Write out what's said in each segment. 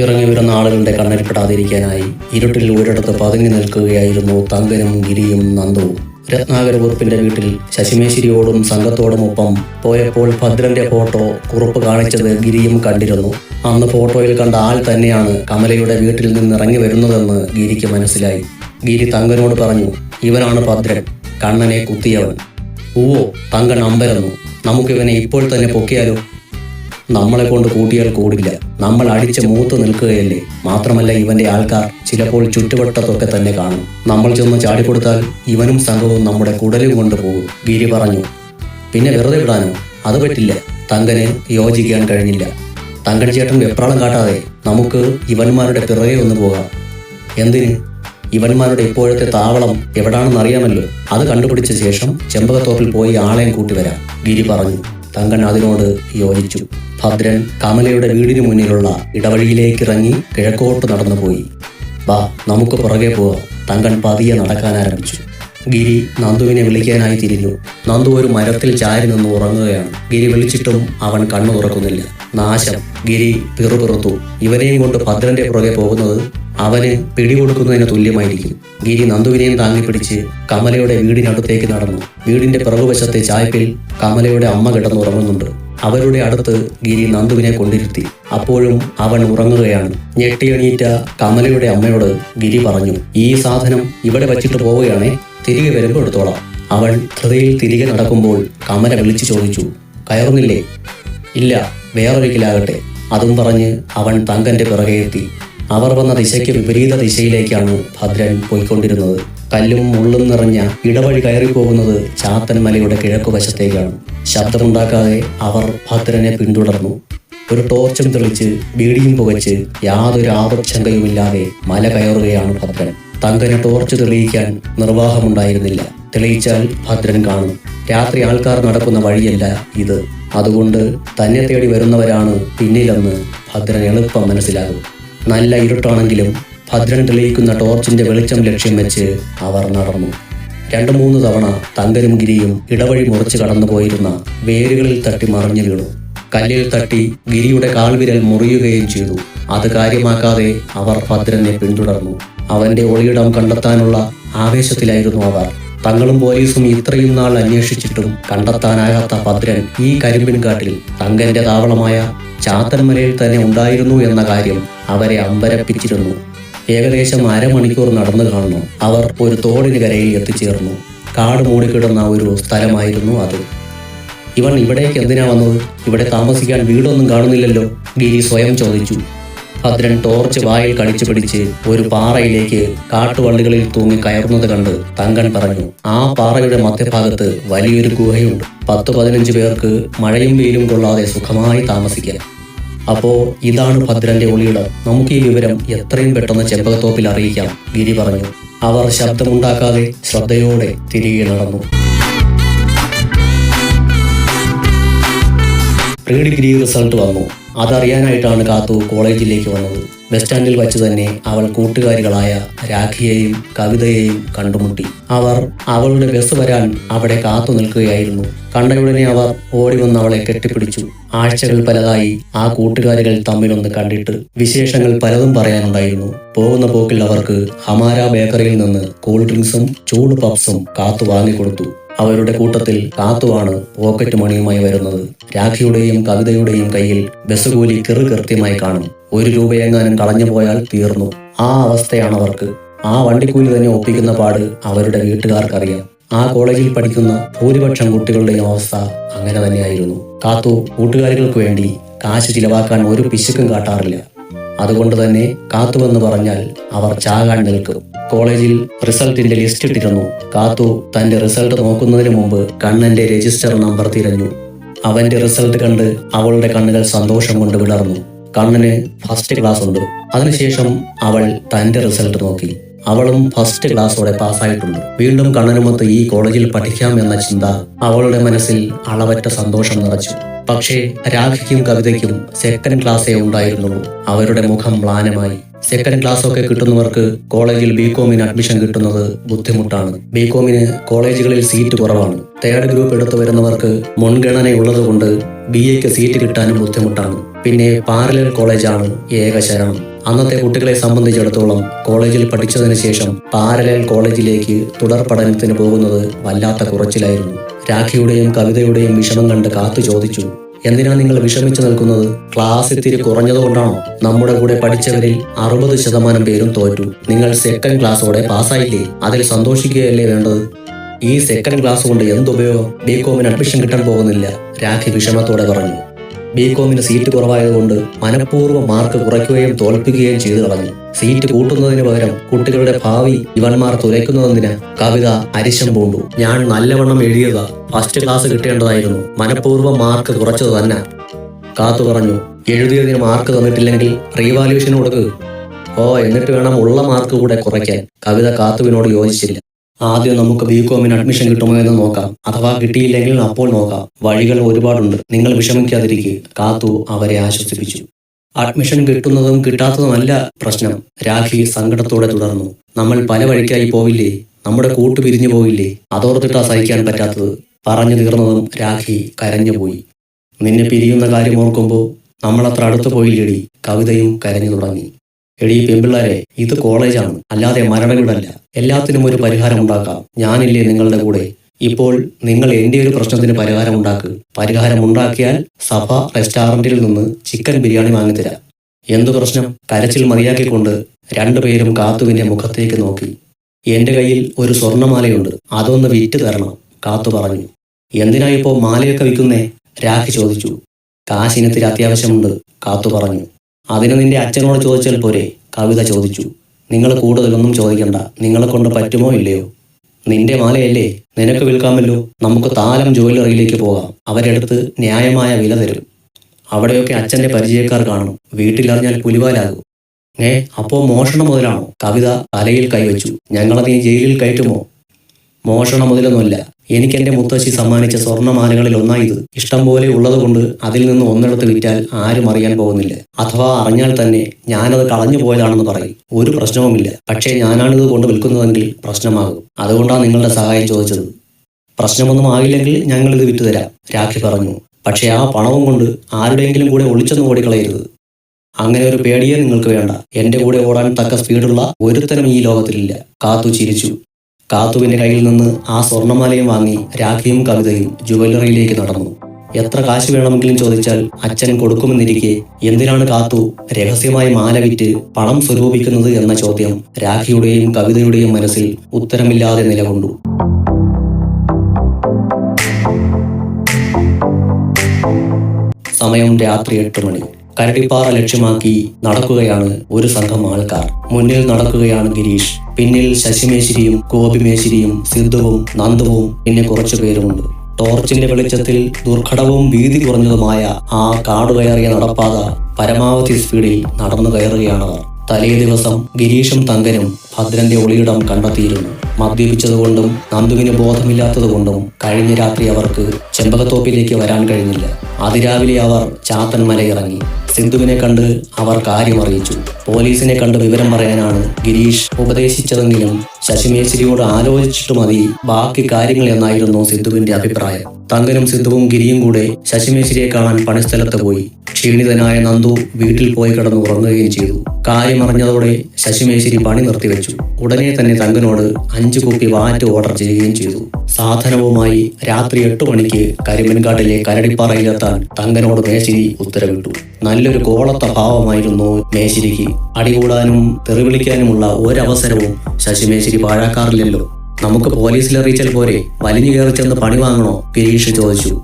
ഇറങ്ങി വരുന്ന ആളുകളുടെ കണ്ണിൽപ്പെടാതിരിക്കാനായി ഇരുട്ടിൽ ഒരിടത്ത് പതുങ്ങി നിൽക്കുകയായിരുന്നു തങ്കനും ഗിരിയും നന്ദുവും രത്നാകര കുറുപ്പിന്റെ വീട്ടിൽ ശശിമേശ്വരിയോടും സംഘത്തോടുമൊപ്പം പോയപ്പോൾ ഭദ്രന്റെ ഫോട്ടോ കുറുപ്പ് കാണിച്ചത് ഗിരിയും കണ്ടിരുന്നു. അന്ന് ഫോട്ടോയിൽ കണ്ട ആൾ തന്നെയാണ് കമലയുടെ വീട്ടിൽ നിന്ന് ഇറങ്ങി വരുന്നതെന്ന് ഗിരിക്ക് മനസ്സിലായി. ഗിരി തങ്കനോട് പറഞ്ഞു ഇവനാണ് ഭദ്രൻ കണ്ണനെ കുത്തിയവൻ. ഓ തങ്കൻ അമ്പരന്നു. നമുക്കിവനെ ഇപ്പോൾ തന്നെ പൊക്കിയാലോ? നമ്മളെ കൊണ്ട് കൂട്ടിയാൽ കൂടില്ല നമ്മൾ അടിച്ച് മൂത്ത് നിൽക്കുകയല്ലേ? മാത്രമല്ല ഇവന്റെ ആൾക്കാർ ചിലപ്പോൾ ചുറ്റുവട്ടത്തൊക്കെ തന്നെ കാണും. നമ്മൾ ചെന്ന് ചാടിക്കൊടുത്താൽ ഇവനും സംഘവും നമ്മുടെ കുടലും കൊണ്ടുപോകും ഗിരി പറഞ്ഞു പിന്നെ വെറുതെ വിടാനോ? അത് പറ്റില്ല. തങ്കന് യോജിക്കാൻ കഴിഞ്ഞില്ല. തങ്കൻ ചേട്ടൻ വെപ്രാളം കാട്ടാതെ നമുക്ക് ഇവന്മാരുടെ പിറകെ ഒന്ന് പോകാം. എന്തിന്? ഇവന്മാരുടെ ഇപ്പോഴത്തെ താവളം എവിടാണെന്ന് അറിയാമല്ലോ അത് കണ്ടുപിടിച്ച ശേഷം ചെമ്പകത്തോപ്പിൽ പോയി ആളെയും കൂട്ടി വരാം ഗിരി പറഞ്ഞു. തങ്കൻ അതിനോട് യോജിച്ചു. ഭദ്രൻ കമലയുടെ വീടിനു മുന്നിലുള്ള ഇടവഴിയിലേക്ക് ഇറങ്ങി കിഴക്കോട്ട് നടന്നുപോയി. വാ നമുക്ക് പുറകെ പോവാം തങ്കൻ പതിയെ നടക്കാൻ ആരംഭിച്ചു. ഗിരി നന്ദുവിനെ വിളിക്കാനായി തിരിഞ്ഞു. നന്ദു ഒരു മരത്തിൽ ചാരി നിന്ന് ഉറങ്ങുകയാണ്. ഗിരി വിളിച്ചിട്ടും അവൻ കണ്ണു തുറക്കുന്നില്ല നാശം ഗിരി പിറുപിറുത്തു ഇവനെയും കൊണ്ട് ഭദ്രന്റെ പുറകെ പോകുന്നത് അവന് പിടികൊടുക്കുന്നതിന് തുല്യമായിരിക്കും. ഗിരി നന്ദുവിനെയും താങ്ങി പിടിച്ച് കമലയുടെ വീടിനടുത്തേക്ക് നടന്നു. വീടിന്റെ പിറകുവശത്തെ ചായ്പിൽ കമലയുടെ അമ്മ കിടന്നുറങ്ങുന്നുണ്ട് അവരുടെ അടുത്ത് ഗിരി നന്ദുവിനെ കൊണ്ടിരുത്തി. അപ്പോഴും അവൻ ഉറങ്ങുകയാണ്. ഞെട്ടിയണീറ്റ കമലയുടെ അമ്മയോട് ഗിരി പറഞ്ഞു ഈ സാധനം ഇവിടെ വച്ചിട്ട് പോവുകയാണേ തിരികെ വരുമ്പോൾ എടുത്തോളാം. അവൻ ഹൃദയിൽ തിരികെ നടക്കുമ്പോൾ കമല വിളിച്ചു ചോദിച്ചു കയറുന്നില്ലേ? ഇല്ല. വേറൊരിക്കലാകട്ടെ. അതും പറഞ്ഞ് അവൻ തങ്കന്റെ പിറകെ എത്തി. അവർ വന്ന ദിശയ്ക്ക് വിപരീത ദിശയിലേക്കാണ് ഭദ്രൻ പോയിക്കൊണ്ടിരുന്നത്. കല്ലും മുള്ളും നിറഞ്ഞ ഇടവഴി കയറിപ്പോകുന്നത് ചാത്തൻമലയുടെ കിഴക്കുവശത്തേക്കാണ്. ശബ്ദമുണ്ടാക്കാതെ അവർ ഭദ്രനെ പിന്തുടർന്നു. ഒരു ടോർച്ചും തെളിച്ച് ബീഡിയും പുകച്ച് യാതൊരു ആപക്ഷങ്കയുമില്ലാതെ മല കയറുകയാണ് ഭദ്രൻ. തങ്കന് ടോർച്ച് തെളിയിക്കാൻ നിർവാഹമുണ്ടായിരുന്നില്ല. തെളിയിച്ചാൽ ഭദ്രൻ കാണും. രാത്രി ആൾക്കാർ നടക്കുന്ന വഴിയല്ല ഇത്. അതുകൊണ്ട് തന്നെ തേടി വരുന്നവരാണ് പിന്നിലെന്ന് ഭദ്രൻ എളുപ്പം മനസ്സിലാകും. നല്ല ഇരുട്ടാണെങ്കിലും ഭദ്രൻ തെളിയിക്കുന്ന ടോർച്ചിന്റെ വെളിച്ചം ലക്ഷ്യം വെച്ച് അവർ നടന്നു. രണ്ടു മൂന്ന് തവണ തങ്കനും ഗിരിയും ഇടവഴി മുറിച്ച് കടന്നു പോയിരുന്ന വേരുകളിൽ തട്ടി മറിഞ്ഞു വീണു. കല്ലിൽ തട്ടി ഗിരിയുടെ കാൽവിരൽ മുറിയുകയും ചെയ്തു. അത് കാര്യമാക്കാതെ അവർ ഭദ്രനെ പിന്തുടർന്നു. അവന്റെ ഒളിയിടം കണ്ടെത്താനുള്ള ആവേശത്തിലായിരുന്നു അവർ. തങ്ങളും പോലീസും ഇത്രയും നാൾ അന്വേഷിച്ചിട്ടും കണ്ടെത്താനാകാത്ത ഭദ്രൻ ഈ കരിമ്പിൻകാട്ടിൽ തങ്കന്റെ താവളമായ ചാത്തന്മലയിൽ തന്നെ ഉണ്ടായിരുന്നു എന്ന കാര്യം അവരെ അമ്പരപ്പിച്ചിരുന്നു. ഏകദേശം അരമണിക്കൂർ നടന്നു കാണുന്നു. അവർ ഒരു തോടിന് കരയിൽ എത്തിച്ചേർന്നു. കാട് മൂടിക്കിടന്ന ഒരു സ്ഥലമായിരുന്നു അത്. ഇവൻ ഇവിടേക്ക് എന്തിനാ വന്നത്? ഇവിടെ താമസിക്കാൻ വീടൊന്നും കാണുന്നില്ലല്ലോ ഗിരി സ്വയം ചോദിച്ചു. ഭദ്രൻ ടോർച്ച് വായിൽ കടിച്ചു പിടിച്ച് ഒരു പാറയിലേക്ക് കാട്ടുവള്ളികളിൽ തൂങ്ങി കയറുന്നത് കണ്ട് തങ്കൻ പറഞ്ഞു ആ പാറയുടെ മധ്യഭാഗത്ത് വലിയൊരു ഗുഹയുണ്ട്. പത്ത് പതിനഞ്ച് പേർക്ക് മഴയും വെയിലും കൊള്ളാതെ സുഖമായി താമസിക്കാം. അപ്പോ ഇതാണ് ഭദ്രന്റെ ഒളിയിടം. നമുക്ക് ഈ വിവരം എത്രയും പെട്ടെന്ന് ചെമ്പകത്തോപ്പിൽ അറിയിക്കാം ഗിരി പറഞ്ഞു. അവർ ശബ്ദമുണ്ടാക്കാതെ ശ്രദ്ധയോടെ തിരികെ നടന്നു. പ്രീ ഡിഗ്രി റിസൾട്ട് വന്നു. അതറിയാനായിട്ടാണ് കാത്തു കോളേജിലേക്ക് വന്നത്. ബസ് സ്റ്റാൻഡിൽ വച്ച് തന്നെ അവൾ കൂട്ടുകാരികളായ രാഖിയെയും കവിതയെയും കണ്ടുമുട്ടി. അവർ അവളുടെ ബസ് വരാൻ അവിടെ കാത്തു നിൽക്കുകയായിരുന്നു. കണ്ടയുടനെ അവർ ഓടി വന്ന് അവളെ കെട്ടിപ്പിടിച്ചു. ആഴ്ചകൾ പലതായി ആ കൂട്ടുകാരികൾ തമ്മിലൊന്ന് കണ്ടിട്ട് വിശേഷങ്ങൾ പലതും പറയാനുണ്ടായിരുന്നു. പോകുന്ന പോക്കിൽ അവർക്ക് ഹമാര ബേക്കറിയിൽ നിന്ന് കൂൾ ഡ്രിങ്ക്സും ചൂട് പപ്സും കാത്തു വാങ്ങിക്കൊടുത്തു. അവരുടെ കൂട്ടത്തിൽ കാത്തുവാണ് പോക്കറ്റ് മണിയുമായി വരുന്നത്. രാഖിയുടെയും കവിതയുടെയും കയ്യിൽ ബസുകൂലി കൃത്യമായി കാണും. ഒരു രൂപയെങ്ങാനും കളഞ്ഞു പോയാൽ തീർന്നു. ആ അവസ്ഥയാണ് അവർക്ക്. ആ വണ്ടിക്കൂലി തന്നെ ഒപ്പിക്കുന്ന പാട് അവരുടെ വീട്ടുകാർക്കറിയാം. ആ കോളേജിൽ പഠിക്കുന്ന ഭൂരിപക്ഷം കുട്ടികളുടെയും അവസ്ഥ അങ്ങനെ തന്നെയായിരുന്നു. കാത്തു കൂട്ടുകാരികൾക്ക് വേണ്ടി കാശ് ചിലവാക്കാൻ ഒരു പിശുക്കും കാട്ടാറില്ല. അതുകൊണ്ട് തന്നെ കാത്തുവെന്ന് പറഞ്ഞാൽ അവർ ചാകാൻ നിൽക്കും. കോളേജിൽ റിസൾട്ടിന്റെ ലിസ്റ്റ് ഇട്ടിരുന്നു. കാത്തു തന്റെ റിസൾട്ട് നോക്കുന്നതിന് മുമ്പ് കണ്ണന്റെ രജിസ്റ്റർ നമ്പർ തിരഞ്ഞു. അവന്റെ റിസൾട്ട് കണ്ട് അവളുടെ കണ്ണുകൾ സന്തോഷം കൊണ്ട് വിളർന്നു. കണ്ണന് ഫസ്റ്റ് ക്ലാസ് ഉണ്ട്. അതിനുശേഷം അവൾ തന്റെ റിസൾട്ട് നോക്കി. അവളും ഫസ്റ്റ് ക്ലാസ്സോടെ പാസ്സായിട്ടുണ്ട്. വീണ്ടും കണ്ണനുമൊത്ത് ഈ കോളേജിൽ പഠിക്കാം എന്ന ചിന്ത അവളുടെ മനസ്സിൽ അളവറ്റ സന്തോഷം നിറച്ചു. പക്ഷേ രാഖിക്കും കവിതയ്ക്കും സെക്കൻഡ് ക്ലാസ്സേ ഉണ്ടായിരുന്നുള്ളൂ അവരുടെ മുഖം മ്ലാനമായി. സെക്കൻഡ് ക്ലാസ് ഒക്കെ കിട്ടുന്നവർക്ക് കോളേജിൽ ബികോമിന് അഡ്മിഷൻ കിട്ടുന്നത് ബുദ്ധിമുട്ടാണ്. ബികോമിന് കോളേജുകളിൽ സീറ്റ് കുറവാണ്. തേർഡ് ഗ്രൂപ്പ് എടുത്തു വരുന്നവർക്ക് മുൻഗണനയുള്ളതുകൊണ്ട് ബി എക്ക് സീറ്റ് കിട്ടാനും ബുദ്ധിമുട്ടാണ്. പിന്നെ പാരലൽ കോളേജാണ് ഏക ശരണം അന്നത്തെ കുട്ടികളെ സംബന്ധിച്ചിടത്തോളം കോളേജിൽ പഠിച്ചതിന് ശേഷം പാരലൽ കോളേജിലേക്ക് തുടർ പഠനത്തിന് പോകുന്നത് വല്ലാത്ത കുറച്ചിലായിരുന്നു. രാഖിയുടെയും കവിതയുടെയും വിഷമം കണ്ട് കാത്തു ചോദിച്ചു. എന്തിനാ നിങ്ങൾ വിഷമിച്ചു നിൽക്കുന്നത്? ക്ലാസ് ഇത്തിരി കുറഞ്ഞതുകൊണ്ടാണോ? നമ്മുടെ കൂടെ പഠിച്ചവരിൽ അറുപത് ശതമാനം പേരും തോറ്റു. നിങ്ങൾ സെക്കൻഡ് ക്ലാസ്സോടെ പാസ്സായില്ലേ? അതിൽ സന്തോഷിക്കുകയല്ലേ വേണ്ടത്? ഈ സെക്കൻഡ് ക്ലാസ് കൊണ്ട് എന്തുപയോഗം? ബി കോമിന് അഡ്മിഷൻ കിട്ടാൻ പോകുന്നില്ല. രാഖി വിഷമത്തോടെ പറഞ്ഞു. ബി കോമിന് സീറ്റ് കുറവായതുകൊണ്ട് മനഃപൂർവം മാർക്ക് കുറയ്ക്കുകയും തോൽപ്പിക്കുകയും ചെയ്തു കളഞ്ഞു. സീറ്റ് കൂട്ടുന്നതിന് പകരം കുട്ടികളുടെ ഭാവി ഇവന്മാർ തുലയ്ക്കുന്നതെന്തിന്? കവിത അരിശം പൂണ്ടു. ഞാൻ നല്ലവണ്ണം എഴുതിയതാ. ഫസ്റ്റ് ക്ലാസ് കിട്ടേണ്ടതായിരുന്നു. മനഃപൂർവം മാർക്ക് കുറച്ചത് തന്നെ. കാത്തു പറഞ്ഞു. എഴുതിയതിന് മാർക്ക് തന്നിട്ടില്ലെങ്കിൽ റീവാല്യൂഷൻ കൊടുക്ക്. ഓ എന്നിട്ട് വേണം ഉള്ള മാർക്ക് കൂടെ കുറയ്ക്കാൻ. കവിത കാത്തുവിനോട് യോജിച്ചില്ല. ആദ്യം നമുക്ക് ബി കോമിന് അഡ്മിഷൻ കിട്ടുമോ എന്ന് നോക്കാം. അഥവാ കിട്ടിയില്ലെങ്കിൽ അപ്പോൾ നോക്കാം. വഴികൾ ഒരുപാടുണ്ട്. നിങ്ങൾ വിഷമിക്കാതിരിക്കുക കാത്തു അവരെ ആശ്വസിപ്പിച്ചു. അഡ്മിഷൻ കിട്ടുന്നതും കിട്ടാത്തതുമല്ല പ്രശ്നം. രാഖി സങ്കടത്തോടെ തുടർന്നു. നമ്മൾ പല വഴിക്കായി പോവില്ലേ? നമ്മുടെ കൂട്ട് പിരിഞ്ഞു പോവില്ലേ? അതോർത്തിട്ടാ സഹിക്കാൻ പറ്റാത്തത്. പറഞ്ഞു തീർന്നതും രാഖി കരഞ്ഞുപോയി നിന്നെ പിരിയുന്ന കാര്യം ഓർക്കുമ്പോൾ നമ്മളത്ര അടുത്ത് പോയില്ലേടി. കവിതയും കരഞ്ഞു തുടങ്ങി. എടീ പെമ്പിള്ളാരെ ഇത് കോളേജാണ്. അല്ലാതെ മരണവീടല്ല എല്ലാത്തിനും ഒരു പരിഹാരം ഉണ്ടാക്കാം. ഞാനില്ലേ നിങ്ങളുടെ കൂടെ. ഇപ്പോൾ നിങ്ങൾ എന്റെ ഒരു പ്രശ്നത്തിന് പരിഹാരം ഉണ്ടാക്കുക പരിഹാരം ഉണ്ടാക്കിയാൽ സഭ റെസ്റ്റോറന്റിൽ നിന്ന് ചിക്കൻ ബിരിയാണി വാങ്ങിത്തരാം. എന്തു പ്രശ്നം? കരച്ചിൽ മതിയാക്കിക്കൊണ്ട് രണ്ടുപേരും കാത്തുവിന്റെ മുഖത്തേക്ക് നോക്കി. എന്റെ കയ്യിൽ ഒരു സ്വർണമാലയുണ്ട് അതൊന്ന് വിറ്റ് തരണം കാത്തു പറഞ്ഞു. എന്തിനാ ഇപ്പോ മാലയൊക്കെ വിൽക്കുന്നേ? രാഖി ചോദിച്ചു. കാശിനത്തിന് അത്യാവശ്യമുണ്ട് കാത്തു പറഞ്ഞു. അതിന് നിന്റെ അച്ഛനോട് ചോദിച്ചാൽ പോരെ കവിത ചോദിച്ചു. നിങ്ങൾ കൂടുതലൊന്നും ചോദിക്കണ്ട. നിങ്ങളെ കൊണ്ട് പറ്റുമോ ഇല്ലയോ? നിന്റെ മാലയല്ലേ? നിനക്ക് വിൽക്കാമല്ലോ. നമുക്ക് താലം ജ്വല്ലറിയിലേക്ക് പോകാം. അവരെടുത്ത് ന്യായമായ വില തരും. അവിടെയൊക്കെ അച്ഛന്റെ പരിചയക്കാർ കാണും. വീട്ടിലറിഞ്ഞാൽ പുലിവാലാകും. ഏ അപ്പോ മോഷണം മുതലാണോ? കവിത തലയിൽ കൈവച്ചു. ഞങ്ങളെ ജയിലിൽ കയറ്റുമോ? മോഷണം മുതലൊന്നുമല്ല. എനിക്ക് എന്റെ മുത്തശ്ശി സമ്മാനിച്ച സ്വർണമാലകളിൽ ഒന്നായത് ഇഷ്ടം പോലെ ഉള്ളതുകൊണ്ട് അതിൽ നിന്ന് ഒന്നെടുത്ത് വിറ്റാൽ ആരും അറിയാൻ പോകുന്നില്ല. അഥവാ അറിഞ്ഞാൽ തന്നെ ഞാനത് കളഞ്ഞു പോയതാണെന്ന് പറയും. ഒരു പ്രശ്നവുമില്ല. പക്ഷേ ഞാനാണിത് കൊണ്ട് വിൽക്കുന്നതെങ്കിൽ പ്രശ്നമാകും. അതുകൊണ്ടാണ് നിങ്ങളുടെ സഹായം ചോദിച്ചത്. പ്രശ്നമൊന്നും ആയില്ലെങ്കിൽ ഞങ്ങൾ ഇത് വിറ്റുതരാം രാഖി പറഞ്ഞു. പക്ഷേ ആ പണവും കൊണ്ട് ആരുടെയെങ്കിലും കൂടെ ഒളിച്ചൊന്നും ഓടിക്കളയരുത്. അങ്ങനെ ഒരു പേടിയേ നിങ്ങൾക്ക് വേണ്ട. എന്റെ കൂടെ ഓടാൻ തക്ക സ്പീഡുള്ള ഒരുത്തരം ഈ ലോകത്തിലില്ല. കാത്തു ചിരിച്ചു. കാത്തുവിന്റെ കയ്യിൽ നിന്ന് ആ സ്വർണമാലയും വാങ്ങി രാഖിയും കവിതയും ജുവല്ലറിയിലേക്ക് നടന്നു. എത്ര കാശ് വേണമെങ്കിലും ചോദിച്ചാൽ അച്ഛൻ കൊടുക്കുമെന്നിരിക്കെ എന്തിനാണ് കാത്തു രഹസ്യമായി മാല വിറ്റ് പണം സ്വരൂപിക്കുന്നത് എന്ന ചോദ്യം രാഖിയുടെയും കവിതയുടെയും മനസ്സിൽ ഉത്തരമില്ലാതെ നിലകൊണ്ടു. സമയം രാത്രി എട്ട് മണി. കരടിപ്പാറ ലക്ഷ്യമാക്കി നടക്കുകയാണ് ഒരു സംഘം ആൾക്കാർ. മുന്നിൽ നടക്കുകയാണ് ഗിരീഷ്. പിന്നിൽ ശശിമേശ്വരിയും ഗോപിമേശ്വരിയും സിദ്ധുവും നന്ദുവും പിന്നെ കുറച്ചു പേരുമുണ്ട്. ടോർച്ചിന്റെ വെളിച്ചത്തിൽ ദുർഘടവും വീതി കുറഞ്ഞതുമായ ആ കാടുകയറിയ നടപ്പാത പരമാവധി സ്പീഡിൽ നടന്നു കയറുകയാണവർ തലേ ദിവസം ഗിരീഷും തങ്കനും ഭദ്രന്റെ ഒളിയിടം കണ്ടെത്തിയിരുന്നു. മദ്യപിച്ചതുകൊണ്ടും നന്ദുവിന് ബോധമില്ലാത്തതുകൊണ്ടും കഴിഞ്ഞ രാത്രി അവർക്ക് ചെമ്പകത്തോപ്പിലേക്ക് വരാൻ കഴിഞ്ഞില്ല. അതിരാവിലെ അവർ ചാത്തൻ മലയിറങ്ങി. സിന്ധുവിനെ കണ്ട് അവർ കാര്യമറിയിച്ചു. പോലീസിനെ കണ്ട് വിവരം പറയാനാണ് ഗിരീഷ് ഉപദേശിച്ചതെങ്കിലും ശശിമേശ്വരിയോട് ആലോചിച്ചിട്ട് മതി ബാക്കി കാര്യങ്ങൾ എന്നായിരുന്നു സിന്ധുവിന്റെ അഭിപ്രായം. തങ്കനും സിന്ധുവും ഗിരിയും കൂടെ ശശിമേശ്വരിയെ കാണാൻ പണിസ്ഥലത്ത് പോയി. ക്ഷീണിതനായ നന്ദു വീട്ടിൽ പോയി കിടന്ന് ഉറങ്ങുകയും ചെയ്തു. കാര്യമറിഞ്ഞതോടെ ശശിമേശ്വരി പണി നിർത്തിവെച്ചു. ഉടനെ തന്നെ തങ്കനോട് അഞ്ചു കുപ്പി വാറ്റ് ഓർഡർ ചെയ്യുകയും ചെയ്തു. സാധനവുമായി രാത്രി എട്ട് മണിക്ക് കരിമൻകാട്ടിലെ കരടിപ്പാറയിലെത്താൻ തങ്കനോട് മേശിരി ഉത്തരവിട്ടു. നല്ലൊരു കോളത്ത ഭാവമായിരുന്നു മേശിരിക്ക്. അടികൂടാനും തെറിവിളിക്കാനുമുള്ള ഒരവസരവും ശശിമേശ്വരി പാഴാക്കാറില്ലല്ലോ. നമുക്ക് പോലീസിൽ അറിയിച്ചാൽ പോരെ. വലിഞ്ഞു കയറി ചെന്ന് പണി വാങ്ങണോ? ഗിരീഷ് ചോദിച്ചു.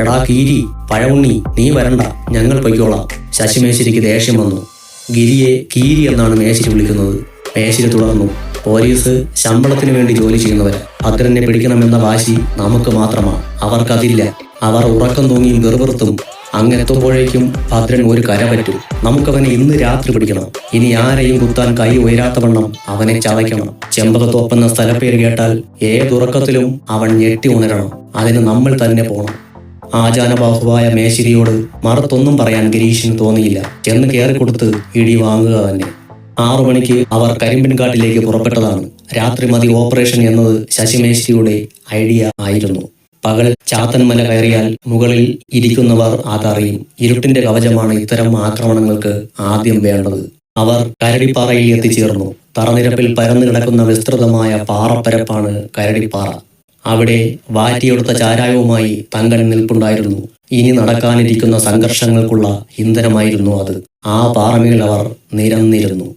എടാ കീരി പഴമുണ്ണി നീ വരണ്ട. ഞങ്ങൾ പൊയ്ക്കോളാം. ശശിമേശ്വരിക്ക് ദേഷ്യം വന്നു. ഗിരിയെ കീരി എന്നാണ് മേശിരി വിളിക്കുന്നത്. മേശിരി തുടർന്നു. പോലീസ് ശമ്പളത്തിന് വേണ്ടി ജോലി ചെയ്യുന്നവർ അഗ്രനെ പിടിക്കണമെന്ന വാശി നമുക്ക് മാത്രമാണ്. അവർക്കതില്ല അവർ ഉറക്കം തൂങ്ങിയും വെറുവെറുത്തും. അങ്ങനെത്തുമ്പോഴേക്കും ഭദ്രൻ ഒരു കര പറ്റും. നമുക്കവനെ ഇന്ന് രാത്രി പിടിക്കണം. ഇനി ആരെയും കുത്താൻ കൈ ഉയരാത്തവണ്ണം അവനെ ചതയ്ക്കണം ചെമ്പകത്തോപ്പെന്ന സ്ഥലപ്പേര് കേട്ടാൽ ഏതുറക്കത്തിലും അവൻ ഞെട്ടി ഉണരണം. അതിന് നമ്മൾ തന്നെ പോണം. ആചാനബാഹുവായ മേശിരിയോട് മറത്തൊന്നും പറയാൻ ഗിരീഷിന് തോന്നിയില്ല. ചെന്ന് കയറിക്കൊടുത്ത് ഇടി വാങ്ങുക തന്നെ. ആറു മണിക്ക് അവർ കരിമ്പിൻകാട്ടിലേക്ക് പുറപ്പെട്ടതാണ്. രാത്രി മതി ഓപ്പറേഷൻ എന്നത് ശശിമേശിയുടെ ഐഡിയ ആയിരുന്നു. പകൽ ചാത്തൻമല കയറിയാൽ മുകളിൽ ഇരിക്കുന്നവർ അതറിയും. ഇരുട്ടിന്റെ കവചമാണ് ഇത്തരം ആക്രമണങ്ങൾക്ക് ആദ്യം വേണ്ടത്. അവർ കരടിപ്പാറയിൽ എത്തിച്ചേർന്നു. തറനിരപ്പിൽ പരന്നു കിടക്കുന്ന വിസ്തൃതമായ പാറപ്പരപ്പാണ് കരടിപ്പാറ. അവിടെ വാറ്റിയെടുത്ത ചാരായവുമായി തങ്കൻ നിൽപ്പുണ്ടായിരുന്നു. ഇനി നടക്കാനിരിക്കുന്ന സംഘർഷങ്ങൾക്കുള്ള ഇന്ധനമായിരുന്നു അത്. ആ പാറമേൽ അവർ നിരന്നിരുന്നു.